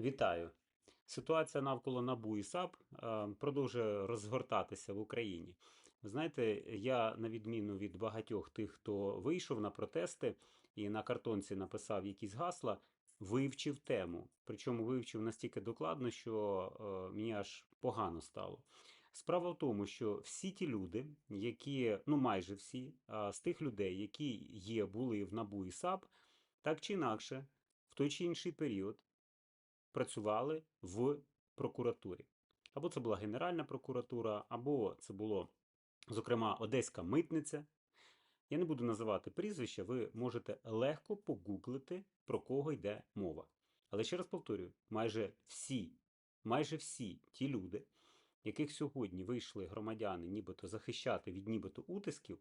Вітаю! Ситуація навколо НАБУ і САП е, продовжує розгортатися в Україні. Ви знаєте, я, на відміну від багатьох тих, хто вийшов на протести і на картонці написав якісь гасла, вивчив тему. Причому вивчив настільки докладно, що е, мені аж погано стало. Справа в тому, що всі ті люди, які, ну майже всі, з тих людей, які є, були в НАБУ і САП, так чи інакше, в той чи інший період працювали в прокуратурі. Або це була Генеральна прокуратура, або це було, зокрема, Одеська митниця. Я не буду називати прізвища, ви можете легко погуглити, про кого йде мова. Але ще раз повторюю: майже всі, майже всі ті люди, яких сьогодні вийшли громадяни нібито захищати від нібито утисків,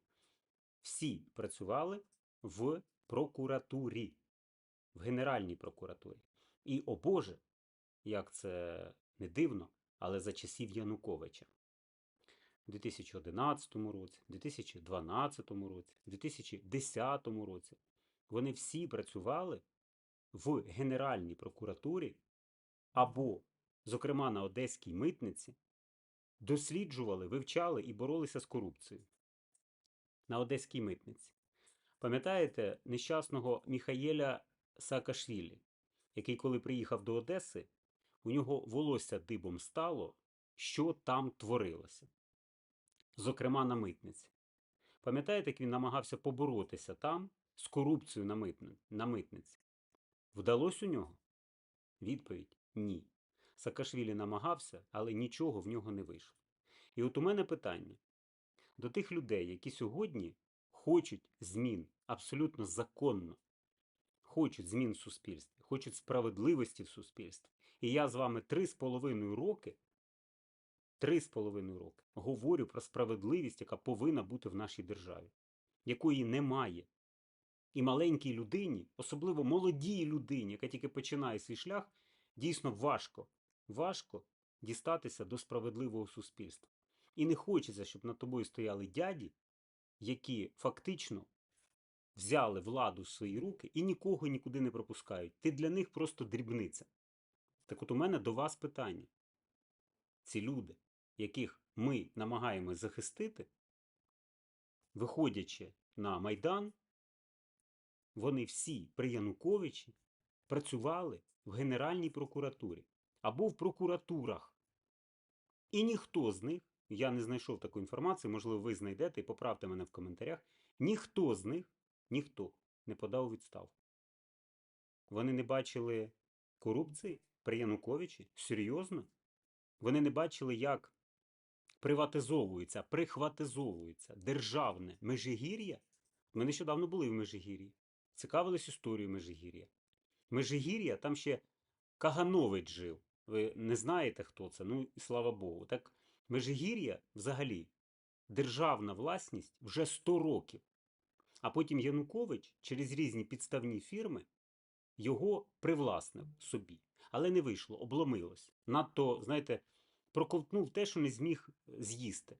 всі працювали в прокуратурі, в Генеральній прокуратурі. І, о Боже, як це не дивно, але за часів Януковича. У 2011 році, 2012 році, 2010 році вони всі працювали в Генеральній прокуратурі або, зокрема, на Одеській митниці, досліджували, вивчали і боролися з корупцією. На Одеській митниці. Пам'ятаєте нещасного Міхаєля Саакашвілі, який, коли приїхав до Одеси, у нього волосся дибом стало, що там творилося. Зокрема, на митниці. Пам'ятаєте, як він намагався поборотися там з корупцією на, митни... на митниці? Вдалося у нього? Відповідь ні. Саакашвілі намагався, але нічого в нього не вийшло. І от у мене питання до тих людей, які сьогодні хочуть змін абсолютно законно, хочуть змін в суспільстві, хочуть справедливості в суспільстві. І я з вами три з половиною роки, три з половиною роки говорю про справедливість, яка повинна бути в нашій державі, якої немає. І маленькій людині, особливо молодій людині, яка тільки починає свій шлях, дійсно важко, важко дістатися до справедливого суспільства. І не хочеться, щоб над тобою стояли дяді, які фактично взяли владу в свої руки і нікого нікуди не пропускають. Ти для них просто дрібниця. Так от у мене до вас питання. Ці люди, яких ми намагаємось захистити, виходячи на Майдан, вони всі при Януковичі працювали в Генеральній прокуратурі або в прокуратурах. І ніхто з них, я не знайшов таку інформацію, можливо, ви знайдете і поправте мене в коментарях, ніхто з них, ніхто не подав відставку. Вони не бачили корупції при Януковичі? Серйозно? Вони не бачили, як приватизовується, прихватизовується державне Межигір'я? Ми нещодавно були в Межигір'ї, цікавились історією Межигір'я. Межигір'я там ще Каганович жив. Ви не знаєте, хто це? Ну і слава Богу. Так Межигір'я взагалі державна власність вже 100 років. А потім Янукович через різні підставні фірми його привласнив собі. Але не вийшло, обломилось. Надто, знаєте, проковтнув те, що не зміг з'їсти.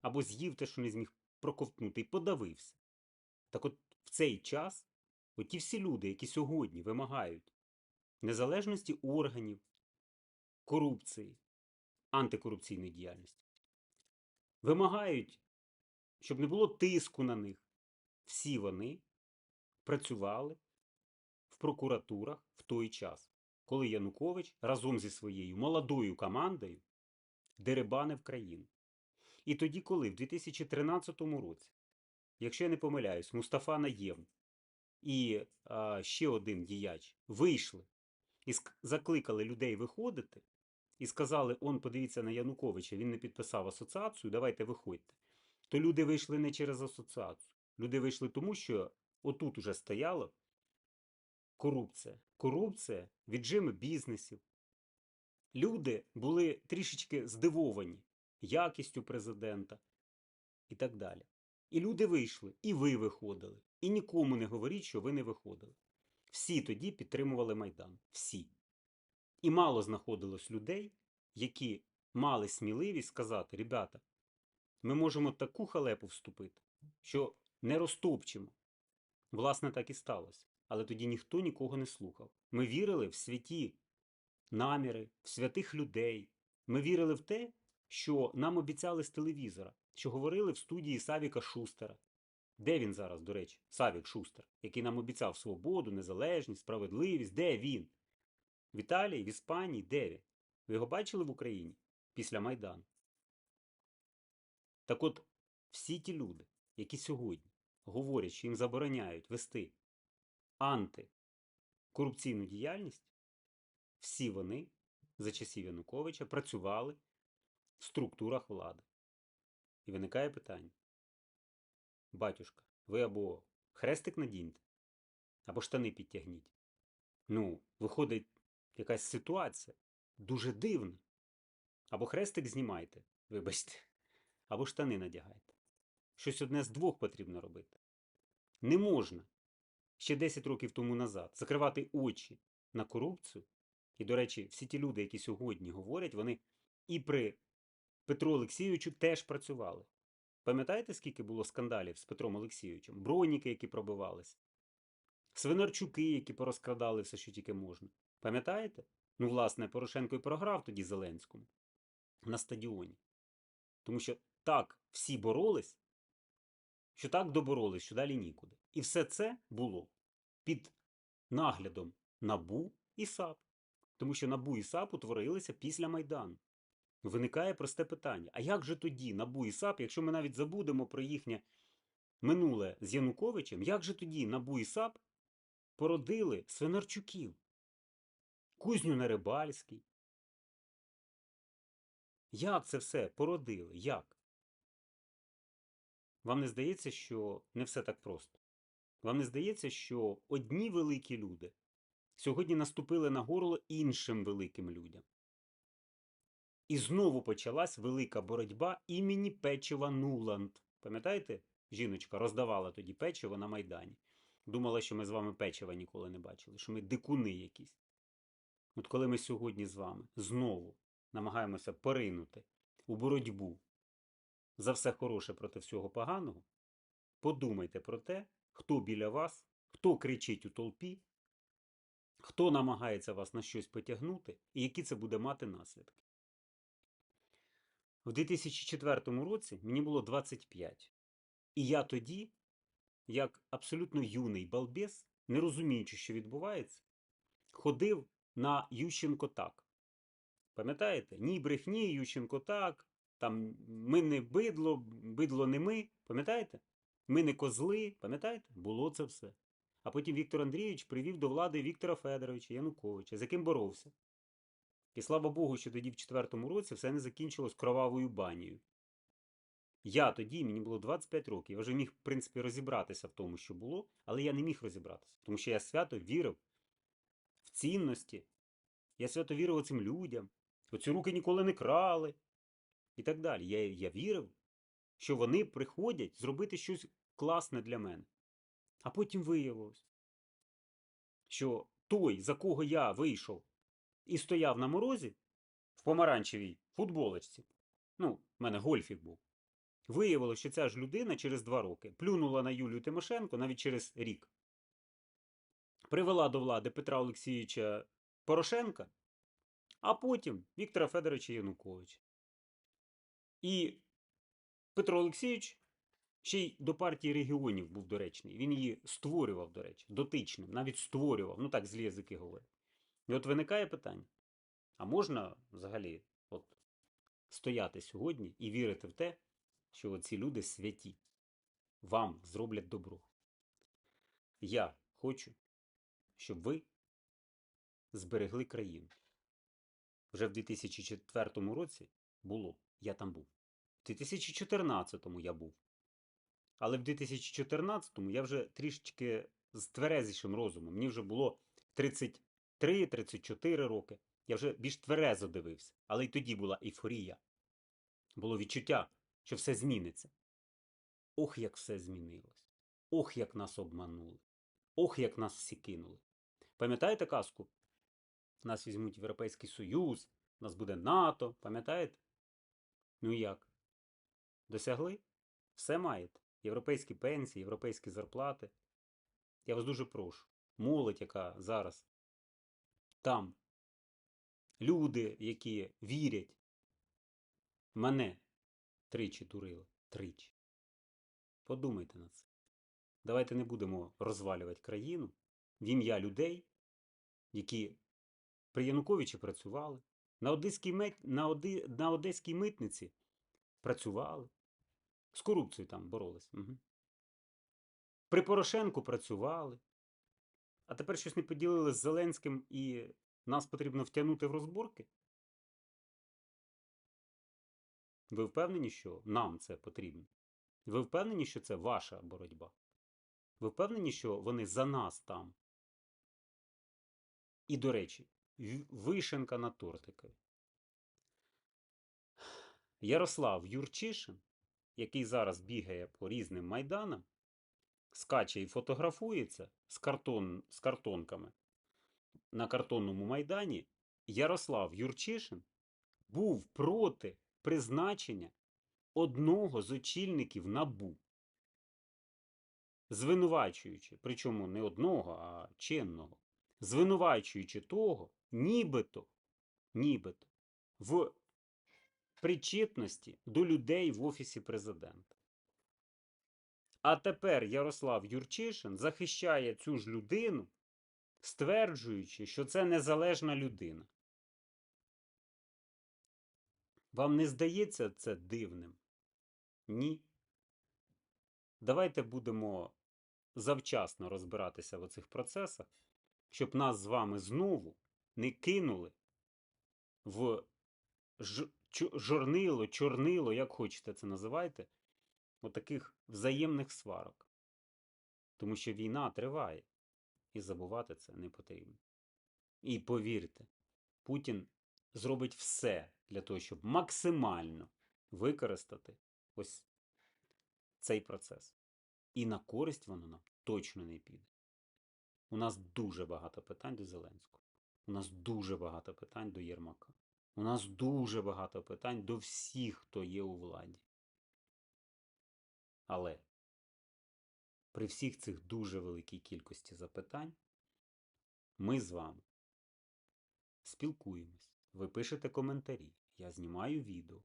Або з'їв те, що не зміг проковтнути, і подавився. Так от в цей час оті всі люди, які сьогодні вимагають незалежності органів, корупції, антикорупційної діяльності, вимагають, щоб не було тиску на них. Всі вони працювали в прокуратурах в той час, коли Янукович разом зі своєю молодою командою деребанив країну. І тоді, коли в 2013 році, якщо я не помиляюсь, Мустафа Наєм і а, ще один діяч вийшли і закликали людей виходити, і сказали: он, подивіться на Януковича, він не підписав асоціацію, давайте виходьте. То люди вийшли не через асоціацію. Люди вийшли тому, що отут уже стояло корупція. Корупція, віджими бізнесів. Люди були трішечки здивовані якістю президента і так далі. І люди вийшли, і ви виходили. І нікому не говоріть, що ви не виходили. Всі тоді підтримували Майдан. Всі. І мало знаходилось людей, які мали сміливість сказати: ребята, ми можемо таку халепу вступити, що не розтопчемо. Власне, так і сталося. Але тоді ніхто нікого не слухав. Ми вірили в святі наміри, в святих людей. Ми вірили в те, що нам обіцяли з телевізора, що говорили в студії Савіка Шустера. Де він зараз, до речі, Савік Шустер, який нам обіцяв свободу, незалежність, справедливість? Де він? В Італії, в Іспанії, де він? Ви його бачили в Україні після Майдану? Так от, всі ті люди, які сьогодні говорять, що їм забороняють вести антикорупційну діяльність, всі вони за часів Януковича працювали в структурах влади. І виникає питання. Батюшка, ви або хрестик надіньте, або штани підтягніть. Ну, виходить якась ситуація дуже дивна. Або хрестик знімайте, вибачте, або штани надягайте. Щось одне з двох потрібно робити. Не можна ще 10 років тому назад закривати очі на корупцію. І, до речі, всі ті люди, які сьогодні говорять, вони і при Петру Олексійовичу теж працювали. Пам'ятаєте, скільки було скандалів з Петром Олексійовичем? Броніки, які пробивались, свинарчуки, які порозкрадали все, що тільки можна. Пам'ятаєте? Ну, власне, Порошенко і програв тоді Зеленському на стадіоні. Тому що так всі боролись, що так доборолись, що далі нікуди. І все це було під наглядом НАБУ і САП. Тому що НАБУ і САП утворилися після Майдану. Виникає просте питання: а як же тоді НАБУ і САП, якщо ми навіть забудемо про їхнє минуле з Януковичем, як же тоді НАБУ і САП породили Свинарчуків, Кузню Нерибальський? Як це все породили? Як? Вам не здається, що не все так просто? Вам не здається, що одні великі люди сьогодні наступили на горло іншим великим людям? І знову почалась велика боротьба імені Печива Нуланд. Пам'ятаєте, жіночка роздавала тоді печиво на Майдані. Думала, що ми з вами печива ніколи не бачили, що ми дикуни якісь. От коли ми сьогодні з вами знову намагаємося поринути у боротьбу за все хороше проти всього поганого, подумайте про те, хто біля вас, хто кричить у толпі, хто намагається вас на щось потягнути, і які це буде мати наслідки. В 2004 році мені було 25. І я тоді, як абсолютно юний балбес, не розуміючи, що відбувається, ходив на Ющенко так. Пам'ятаєте? Ні брехні, Ющенко так. Там ми не бидло, бидло не ми. Пам'ятаєте? Ми не козли. Пам'ятаєте? Було це все. А потім Віктор Андрійович привів до влади Віктора Федоровича Януковича, з яким боровся. І слава Богу, що тоді в четвертому році все не закінчилось кровавою банією. Я тоді, мені було 25 років, я вже міг, в принципі, розібратися в тому, що було, але я не міг розібратися, тому що я свято вірив в цінності. Я свято вірив оцим людям, оці руки ніколи не крали і так далі. Я, я вірив, що вони приходять зробити щось класне для мене. А потім виявилось, що той, за кого я вийшов і стояв на морозі в помаранчевій футболочці, ну, в мене гольфік був, виявилося, що ця ж людина через два роки плюнула на Юлію Тимошенко навіть через рік. Привела до влади Петра Олексійовича Порошенка, а потім Віктора Федоровича Януковича. І Петро Олексійович ще й до партії регіонів був доречний. Він її створював, до речі, дотичним, навіть створював, ну так злі язики говорять. І от виникає питання: а можна взагалі от стояти сьогодні і вірити в те, що ці люди святі, вам зроблять добро? Я хочу, щоб ви зберегли країну. Вже в 2004 році було, я там був. В 2014 я був. Але в 2014-му я вже трішечки з тверезішим розумом. Мені вже було 33-34 роки. Я вже більш тверезо дивився. Але й тоді була ейфорія. Було відчуття, що все зміниться. Ох, як все змінилось. Ох, як нас обманули. Ох, як нас всі кинули. Пам'ятаєте казку? Нас візьмуть Європейський Союз, нас буде НАТО, пам'ятаєте? Ну як? Досягли? Все маєте. Європейські пенсії, європейські зарплати. Я вас дуже прошу. Молодь, яка зараз там люди, які вірять, мене тричі дурили. Тричі. Подумайте на це. Давайте не будемо розвалювати країну в ім'я людей, які при Януковичі працювали, на Одеській, мет... на, Оди... на Одеській митниці працювали, з корупцією там боролись. Угу. При Порошенку працювали. А тепер щось не поділили з Зеленським і нас потрібно втягнути в розборки? Ви впевнені, що нам це потрібно? Ви впевнені, що це ваша боротьба? Ви впевнені, що вони за нас там? І, до речі, вишенка на тортикові. Ярослав Юрчишин, який зараз бігає по різним майданам, скаче і фотографується з, картон, з картонками на картонному майдані, Ярослав Юрчишин був проти призначення одного з очільників НАБУ. Звинувачуючи, причому не одного, а чинного, звинувачуючи того, нібито, нібито, в причетності до людей в Офісі президента. А тепер Ярослав Юрчишин захищає цю ж людину, стверджуючи, що це незалежна людина. Вам не здається це дивним? Ні. Давайте будемо завчасно розбиратися в оцих процесах, щоб нас з вами знову не кинули в ж, жорнило, чорнило, як хочете це називайте, отаких взаємних сварок. Тому що війна триває, і забувати це не потрібно. І повірте, Путін зробить все для того, щоб максимально використати ось цей процес. І на користь воно нам точно не піде. У нас дуже багато питань до Зеленського. У нас дуже багато питань до Єрмака. У нас дуже багато питань до всіх, хто є у владі. Але при всіх цих дуже великій кількості запитань ми з вами спілкуємось. Ви пишете коментарі, я знімаю відео.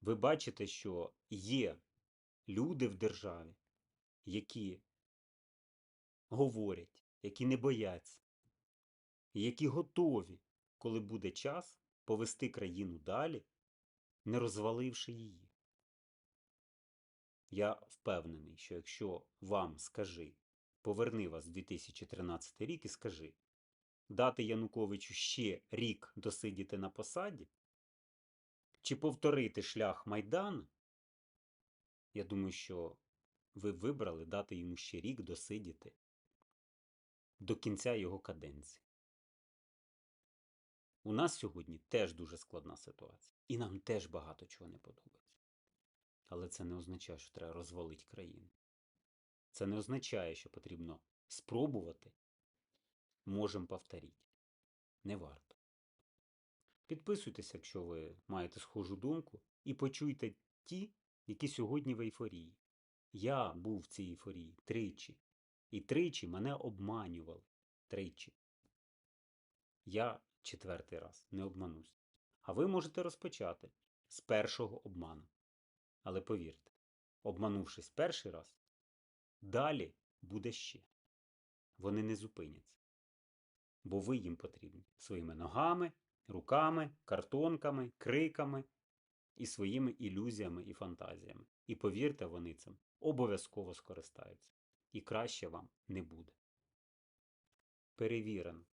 Ви бачите, що є люди в державі, які говорять, які не бояться, які готові, коли буде час, повести країну далі, не розваливши її. Я впевнений, що якщо вам скажи, поверни вас в 2013 рік і скажи, дати Януковичу ще рік досидіти на посаді, чи повторити шлях Майдану, я думаю, що ви вибрали дати йому ще рік досидіти до кінця його каденції. У нас сьогодні теж дуже складна ситуація, і нам теж багато чого не подобається. Але це не означає, що треба розвалити країну. Це не означає, що потрібно спробувати, можемо повторити. Не варто. Підписуйтесь, якщо ви маєте схожу думку, і почуйте ті, які сьогодні в ейфорії. Я був в цій ейфорії тричі. І тричі мене обманювали. Тричі. Я четвертий раз не обманусь. А ви можете розпочати з першого обману. Але повірте, обманувшись перший раз, далі буде ще. Вони не зупиняться. Бо ви їм потрібні своїми ногами, руками, картонками, криками і своїми ілюзіями і фантазіями. І повірте, вони цим обов'язково скористаються. І краще вам не буде. Перевірено